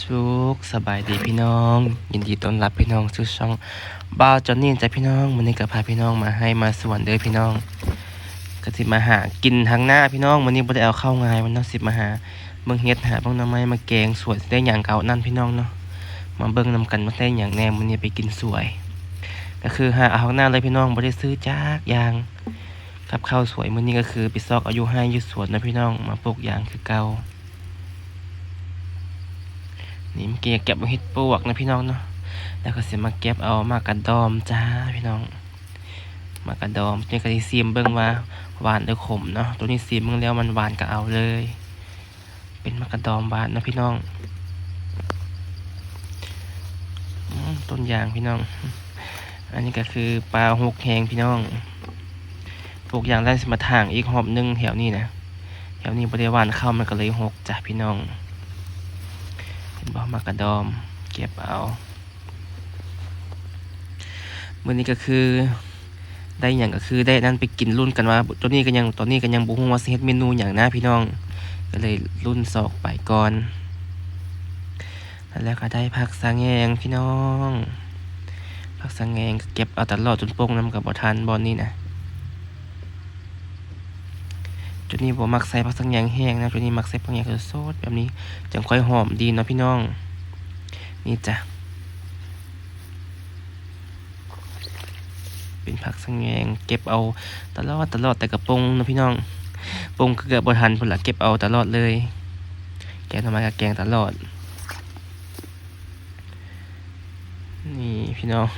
สุขสบายดีพี่น้อง ยินดีต้อนรับพี่น้องสู่ช่องบ้าจอนนี่จ้ะพี่น้องวันนี้ก็พาพี่น้องมาให้มาสวนเด้อพี่น้องก็สิมาหากินทางหน้าพี่น้องวันนี้บ่ได้เอาเข้าง่ายมันเนาะสิมาหาเบิ่งเฮ็ดหาเบิ่งหน่อไม้มาแกงสวยได้อย่างเก่านั่นพี่น้องเนาะมาเบิ่งนำกันว่าได้อย่างแน่วันนี้ไปกินสวย ก็คือหาเอาข้างหน้าเลยพี่น้องบ่ได้ซื้อจักอย่างกับข้าวสวยมื้อนี้ก็คือไปซอกอายุให้อยู่สวนนะพี่น้องมาปลูกอย่างคือเก่า นี่เมื่อกี้เก็บเห็ดปวกนะพี่น้องเนาะแล้วก็เสียมาเก็บเอามากระดอมจ้าพี่น้อง มากระดอมนี่ก็สิซีมเบิ่งว่าหวานหรือขมเนาะตัวนี้ซีมเบิ่งแล้วมันหวานก็เอาเลย เป็นมากระดอมหวานนะพี่น้องต้นยางพี่น้อง อันนี้ก็คือปลาหกแหงพี่น้องปลูกยางได้สมาทางอีกหอบหนึงแถวนี้นะแถวนี้บริวารเข้ามันก็เลยหกจ้ะพี่น้อง บ่มากระดอม เก็บเอามื่อนี้ก็คือได้อย่างก็คือได้นั่นไปกินรุ่นกันว่าตัวนี้ก็ยังตอนนี้ก็ยังบุ้งว่าสิเฮ็ดเมนูอย่างนะพี่น้อง ก็เลยรุ่นสอกไปก่อนแล้วก็ได้ผักสางแงงพี่น้องผักสางแงงก็เก็บเอาตลอดจนโป่งน้ำกับบ่ทันบอนนี้นะ จุดนี้บ่มักใส่ผักสางแงงแห้งนะจุดนี้มักใส่ผักสางแงงสดแบบนี้จังค่อยหอมดีเนาะพี่น้อง นี่จ้ะเป็นผักสังแงงเก็บเอาตลอดตลอดแต่กระปงเนาะพี่น้องปงก็เกิดบ่ทันพุ่นละเก็บเอาตลอดเลย แกงทำไมกับแกงตลอด นี่พี่น้อง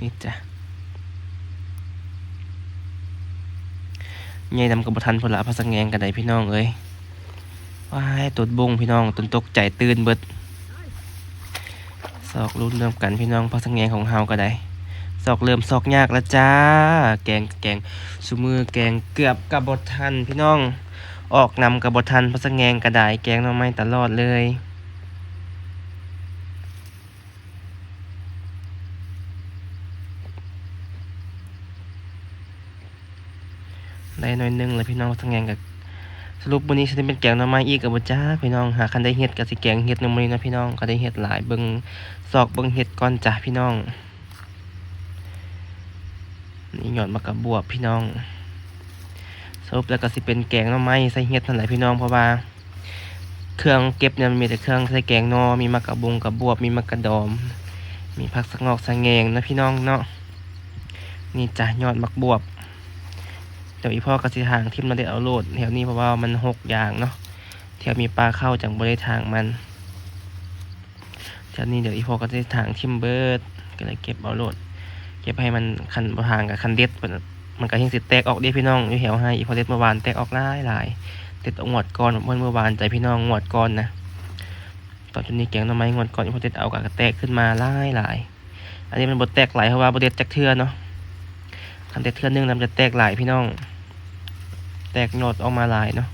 นี่จ้ะ ใหญ่ดำกับบทันพละผัสังแงงกันไดพี่น้องเอ้ยว้ายตุดบงพี่น้องตุนตกใจตื่นเบิดซอกรุ่นเริ่มกันพี่น้องพอสังแงงของเฮาก็ได้ซอกเริ่มซอกยากแล้วจ้า แกงแกงสุมือแกงเกือบกับบททันพี่น้องออกนำกับบททันพอสังแงงก็ไดแกงน่อไม้ตลอดเลย ได้หน่อยหนึงเลยพี่น้องสังแงงกับสรุปวันนี้ฉันเป็นแกงหน่อไม้อีกกับบ่จ้าพี่น้องหาคันได้เฮ็ดกับสิแกงเฮ็ดหนมื้อนี้นะพี่น้องก็ได้เฮ็ดหลายเบิ่งซอกเบิ่งเฮ็ดก่อนจ้ะพี่น้องนี่หยอดมะกระบวบพี่น้องสรุปแล้วก็สิเป็นแกงหน่อไม้ใส่เฮ็ดนั่นแหละพี่น้องเพราะว่าเครื่องเก็บเนี่ยมันมีแต่เครื่องใส่แกงนอมีมะกระบงกระบวบมีมะกระดอม มีผักสังอกสังแงงนะพี่น้องเนาะนี่จ้ะยอดมะบวบ เดี๋ยวอีพ่อกระสิทางทิมมาได้เอาโหลดแถวนี้เพราะว่ามันหกอย่างเนาะแถวมีปลาเข้าจากบริทางมันแถวนี้เดี๋ยวอีพ่อกระสิทางทิมเบิร์ดก็เลยเก็บเอาโหลด เก็บให้มันคันบทางกับคันเด็ดมันมันก็ยังสิแตกออกเด้พี่น้องอยู่แถวให้อีพ่อเด็ดเมื่อวานแตกออกหลายหลายเด็ดองวดก่อนเมื่อเมื่อวานใจพี่น้องงวดก่อนนะตอนจุดนี้แกงหน่อไม้งวดก่อนอีพ่อเด็ดเอากับแตกขึ้นมาหลายหลายอันนี้มันบดแตกไหลเพราะว่าบดเด็ดจากเทือเนาะ คันเด็ดเทือนึงนำจะแตกหลายพี่น้อง แตกโนดออกมาหลายเนาะ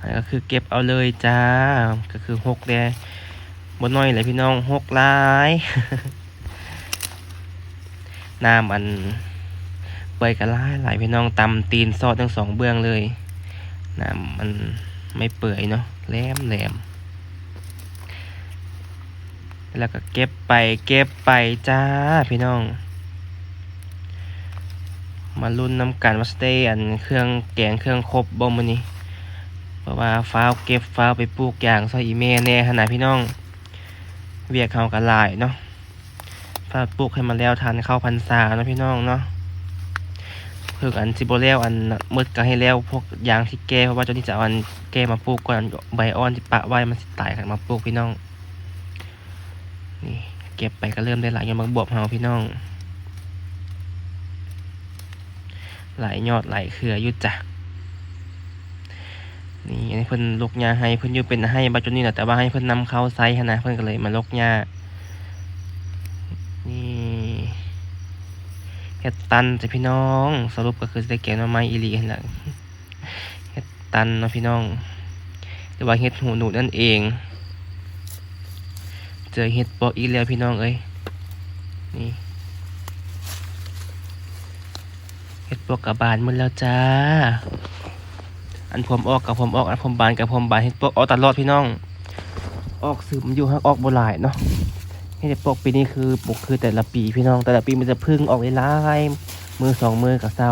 อันก็คือเก็บเอาเลยจ้า ก็คือหกแดบนน้อยเลยพี่น้องหกหลายน้ำอันเปื่อยกันลายหลายพี่น้องตำตีนซอดทั้งสองเบื้องเลยน้ำมันไม่เปื่อยเนาะแหลมแหลมแล้วก็เก็บไปเก็บไปจ้าพี่น้อง มาลุ้นน้ำกันว่าสเตย์อันเครื่องแกงเครื่องครบบ่มื้อนี้เพราะว่าฟ้าวเก็บฟ้าวไปปลูกอย่างซอยอีเมแน่ขนาดพี่น้อง เวียกเขากันหลายเนาะฟ้าวปลูกให้มันแล้วทันเข้าพรรษาเนาะพี่น้องเนาะเพิ่งอันสิบ่แล้วอันมืดก็ให้แล้วพวกยางที่แก่เพราะว่าเจ้านี่จะเอาอันแก่มาปลูกก่อนใบอ่อนที่ปะไว้มันสิตายกันมาปลูกพี่น้องนี่เก็บไปก็เริ่มได้หลายอย่างมาบวบเฮาพี่น้อง หลายยอดหลายเครืออยุจ้ะนี่อันนี้เพิ่นลกยาให้เพิ่นอยู่เป็นให้บัจจุนี้แหละแต่ว่าให้เพิ่นนำเข้าไซส์นะเพิ่นก็เลยมาลกยานี่เฮ็ดตันจ้ะพี่น้อง สรุปก็คือสิได้แกงหน่อไม้อีหลีหั่นแหละเฮ็ดตันเนาะพี่น้องหรือว่าเฮ็ดหูหนูนั่นเอง เจอเฮ็ดปอกอีกแล้วพี่น้องเอ้ยนี่ เฮ็ ดปวกกับบานหมดแล้วจ้า อันผมออกกับผมออกอันผมบานกับผมบานเห็ดปวกออกตลอดพี่น้อง ออกสืบมันอยู่ฮะออกบ่หลายเนาะเห็ดปวกปีนี้คือปลูกคือแต่ละปีพี่น้อง แต่ละปีมันจะพึ่งออกหลายๆมือสองมือกับเซา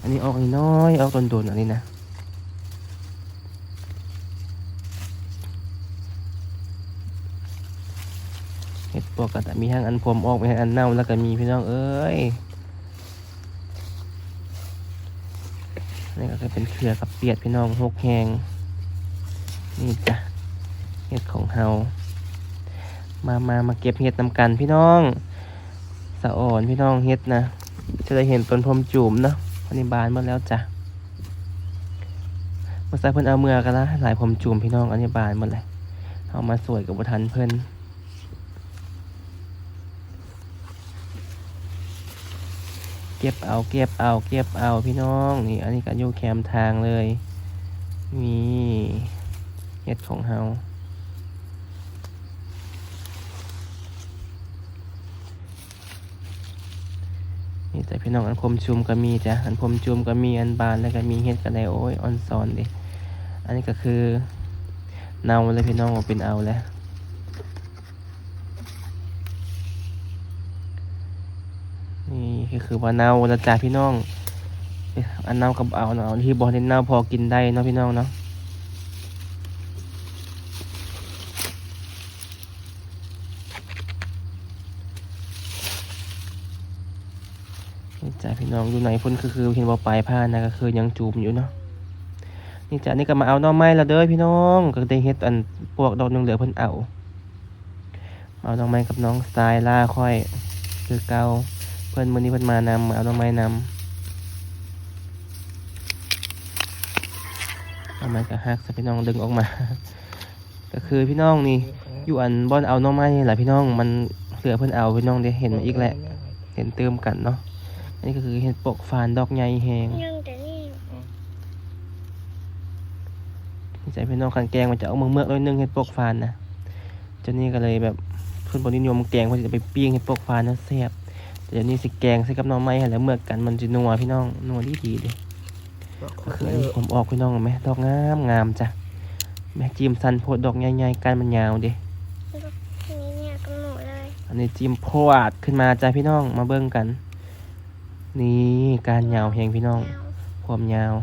อันนี้ออกน้อยออกโดนๆอันนี้นะเห็ดปวกก็แต่มีทั้งอันผมออกมีทั้งอันเน่าแล้วก็มีพี่น้องเอ้ย นี่ก็จะเป็นเครือกับเปียดพี่น้องหกแหงนี่จ้ะเห็ดของเฮามามามาเก็บเห็ดนำกันพี่น้องสะอ่อนพี่น้องเห็ดนะจะได้เห็นต้นพรมจุ่มเนาะพันิบานหมดแล้วจ้ะมื่อใส่เพิ่นเอาเมือกันละหลายพรมจุ่มพี่น้องอันนี้บานหมดเลยเอามาสวยกับบุทันเพิ่น เก็บเอาเก็บเอาเก็บเอาพี่น้องนี่อันนี้ก็อยู่แคมทางเลยนี่เห็ดของเฮานี่แต่พี่น้องอันพรมชุมก็มีจ้ะอันพรมชุมก็มีอันบานแล้วก็มีเฮ็ดกันได้โอ้ยออนซอนดิอันนี้ก็คือเนาเลยพี่น้องว่าเป็นเอาแล้วนี่ คือคือว่าเนาแล้วจ้ะพี่น้องอันเนากับเอาเนาะที่บอกให้เนาพอกินได้เนาะพี่น้องเนาะนี่จ้ะพี่น้องอยู่ไหนพุ่นคือคือเห็นว่าปลายผ้านะก็คือยังจูมอยู่เนาะนี่จ้ะนี่ก็มาเอาหน่อไม้ละเด้อพี่น้องก็ได้เฮ็ดอันพวกดอกนึงเหลือเพิ่นเอา เอาน่อไม้กับน้องสายล่าค่อย คือเก่า เพิ่อนมื้อนี้เพิ่นมานำเอาหน่อไม้นำหน่อไม้ก็ฮักพี่น้องดึงออกมา ก็คือพี่น้องนี่อยู่อันบ่อนเอาน่อไม้นี่แหละพี่น้องมันเหลือเพิ่อนเอาพี่น้องได้เห็นอีกแหละเห็นเติมกันเนาะอันนี้ก็คือเห็ดปกฟานดอกใหญ่แหงยังแต่นี่นี่ใจพี่น้องคันแกงมันจะเอาเมือกเมือกน้อยนึงเห็ดปกฟานนะเจ้านี่ก็เลยแบบเพื่อนบนนิยมแกงเพื่อจะไปปิ้งเห็ดปกฟานนะแซ่บ เดี๋ยวนี้สิแกงใส่กับหน่อไม้ให้แล้วเมือกกันมันจะนัวพี่น้องนัวดีดีๆเลยก็คืออันนี้ผมออกพี่น้องเห็นไหมดอกงามงามจ้ะแม่จิ้มสันโพดดอกใหญ่ๆกันมันยาวเด้ทีนี้เนี่ยกำหนดเลยอันนี้จิ้มพวดขึ้นมาจ้ะพี่น้องมาเบิ่งกัน นี่การยาวแหงพี่น้อง ความยาว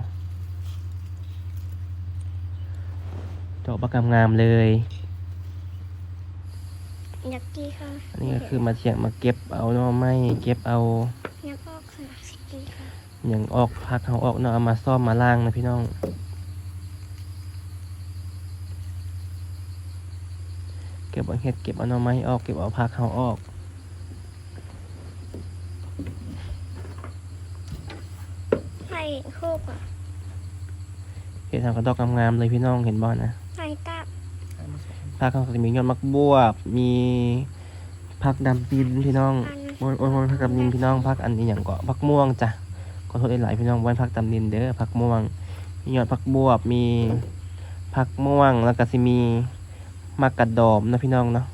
ดอกประกำงามเลยอ ยากกีค่ะอันนี้ก็คือมาเฉียงมาเก็บเอาหน่อไม้เก็บเอาอยากออกสนักสกีค่ะอย่างออกพักเขาออกเนาะเอามาซ่อมมาล่างนะพี่น้อง เก็บเอาเห็ดเก็บเอาหน่อไม้ออกเก็บเอาพักเขาออกไข่โคกอะเห็ดทำกระดอกงามๆเลยพี่น้องเห็นบ่นะไข่ตั บพักเขาก็จะมียอดมักบวบ มีผักดำดินพี่น้องโอ้ยโอ้ยโอ้ยผักดำดินพี่น้องผักอันนี้อย่างก็ผักม่วงจ้ะขอโทษหลายๆพี่น้องวันผักดำดินเด้อผักม่วง มียอดผักบวบ มีผักม่วง แล้วก็สิมีมักกระดอมนะพี่น้องเนาะ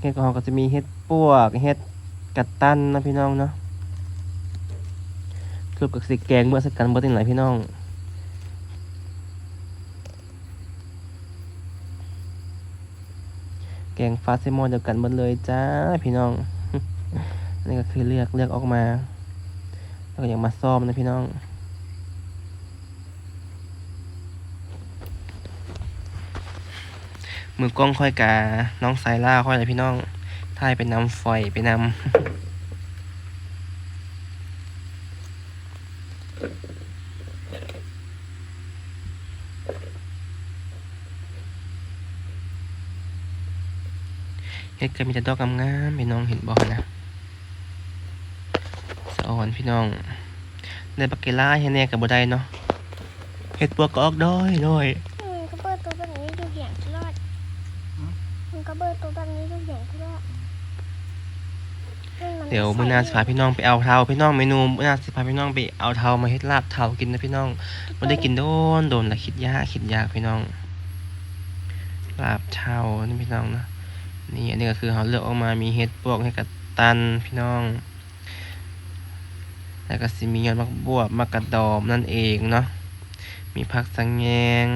เห็ดของก็จะมีเห็ดปวกเห็ดกระตันนะพี่น้องเนาะสรุปกับสิแกงเมื่อสักกันเมื่อติหลายพี่น้อง แกงฟาเซมอนเดียวกันหมดเลยจ้าพี่น้อง นี่ก็คือเลือกเลือกออกมา แล้วก็ยังมาซ่อมนะพี่น้อง มือกล้องค่อยกาน้องสายล่าค่อยเลยพี่น้องถ่ายไปนำฝอยไปนำ เฮ็ดก็มีแต่ดอกงามๆพี่น้องเห็นบ่นะสะอ่อนพี่น้องได้บักเกล่าเฮ็ดแน่ก็บ่ได้เนาะเฮ็ดปวกก็ออกด้อยด้อยอืมก็เบิดตัวแบบนี้ดูอย่างที่รอดมันก็เบิดตัวแบบนี้ดูอย่างที่รอดอืมันเดี๋ยวมื้อหน้าสิพาพี่น้องไปเอาเทาพี่น้องเมนูมื้อหน้าสิพาพี่น้องไปเอาเทามาเฮ็ดลาบเทากินนะพี่น้องบ่ได้กินโดนโดนละคิดยากคิดยากพี่น้องลาบเทานี่พี่น้องนะ นี่อันนี้ก็คือเขาเลือกออกมามีเฮ็ดปวกเฮ็ดกระตันพี่น้อง แล้วก็สิมียอดมักบวบมักกระดอมนั่นเองเนาะ มีผักสังแงง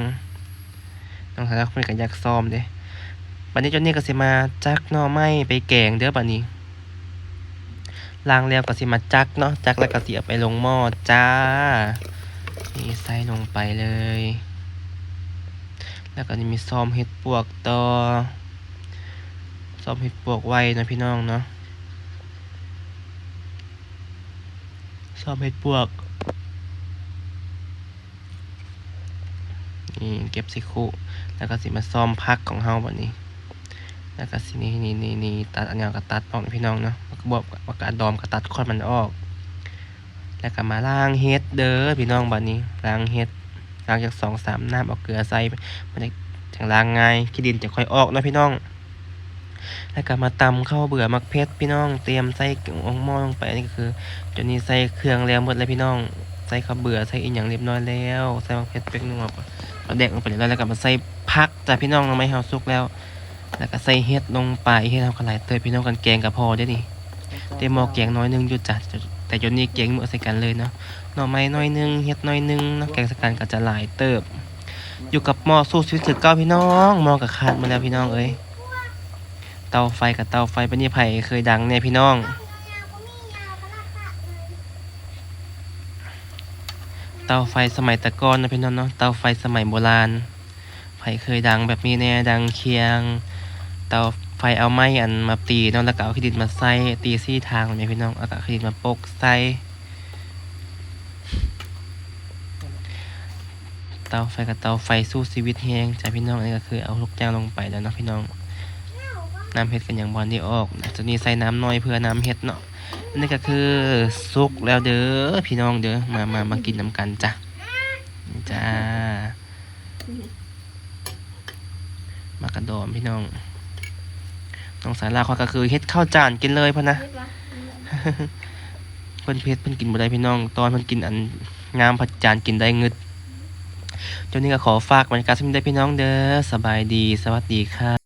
น้องสาวคนกันอยากซ้อมเด้บัดนี้จนนี่ก็สิมาจักหน่อไม้ไปแกงเด้อบัดนี้ล้างแล้วก็สิมาจักเนาะ จักแล้วก็สิเอาไปลงหม้อจ้า นี่ใส่ลงไปเลย แล้วก็นี่มีซ้อมเห็ดปวกต่อ ซ้อมเห็ดปวกไว้นะพี่น้องเนาะซ้อมเห็ดปวกนี่เก็บสิคุแล้วก็สิมาซ้อมพักของเฮาแบบนี้ แล้วก็สินี่นี่นี่นี่ตัดอันยาวก็ตัดออกพี่น้องเนาะมันก็บอกว่ากระดอมก็ตัดค่อนมันออก แล้วก็มาล้างเฮ็ดเด้อพี่น้องบัดนี้ล้างเฮ็ดล้างจากสองสามน้ำเอาเกลือใส่มันจะถึงล้างง่ายขี้ดินจะค่อยออกเนาะพี่น้อง แล้วก็มาตำข้าวเบื่อมักเพชรพี่น้อง เตรียมใส่องหม้อลงไปนี่ก็คือจนนี้ใส่เครื่องแล้วหมดเลยพี่น้อง ใส่ข้าวเบื่อใส่อีกอย่างเรียบร้อยแล้ว ใส่มักเพชรเป็กนัวเอาแดกลงไปเรียบร้อยแล้วก็มาใส่พักจ้ะพี่น้องน้องไม้เฮาสุกแล้ว แล้วก็ใส่เฮ็ดลงไปเฮ็ดทำกระไรเตยพี่น้องกันแกงกับพอได้อนี่เตมหม้อแกงน้อยหนึงอยู่จ้ะแต่จนนี้แกงหมดใส่กันเลยเนาะหน่อไม้น้อยหนึงเฮ็ดน้อยหนึงนาะแกงสกันก็จะหลายเติบอยู่กับหม้อสู้ชีวิตสึกเก้าพี่น้องหม้อกับขาดมาแล้วพี่น้องเอ้ย เตาไฟกับเตาไฟเป็นยี่ไผ่เคยดังเนี่ยพี่น้อง เตาไฟสมัยตะกอนนะพี่น้องเนาะเตาไฟสมัยโบราณไผ่เคยดังแบบนี้แน่ดังเคียง เตาไฟเอาไม้อันมาตีเนาะแล้วก็เอาขี้ดินมาใส่ตีซี่ทางเนี่ยพี่น้องเอาขี้ดินมาโปกใส่เตาไฟกับเตาไฟสู้ชีวิตแห้งจ้ะพี่น้องนนี้ก็คือเอาลูกจ้างลงไปแล้วเนาะพี่น้อง น้ำเห็ดกันอย่างบอลที่ออกจะนี่ใส่น้ำน้อยเพื่อน้ำเห็ดเนาะอันนี้ก็คือสุกแล้วเด้อพี่น้องเด้อมามามากินน้ำกันจ้ะจ้า มากระดอมพี่น้องน้องสาราเขาก็คือเฮ็ดข้าวจานกินเลยพ่อนะเพิ่นเพชรเพิ่นกินบ่ได้พี่น้อง ตอนเพิ่นกินอันงามผัดจานกินได้เงึดจ้านี้ก็ขอฝากบรรยากาศสมิได้พี่น้องเด้อสบายดีสวัสดีค่ะ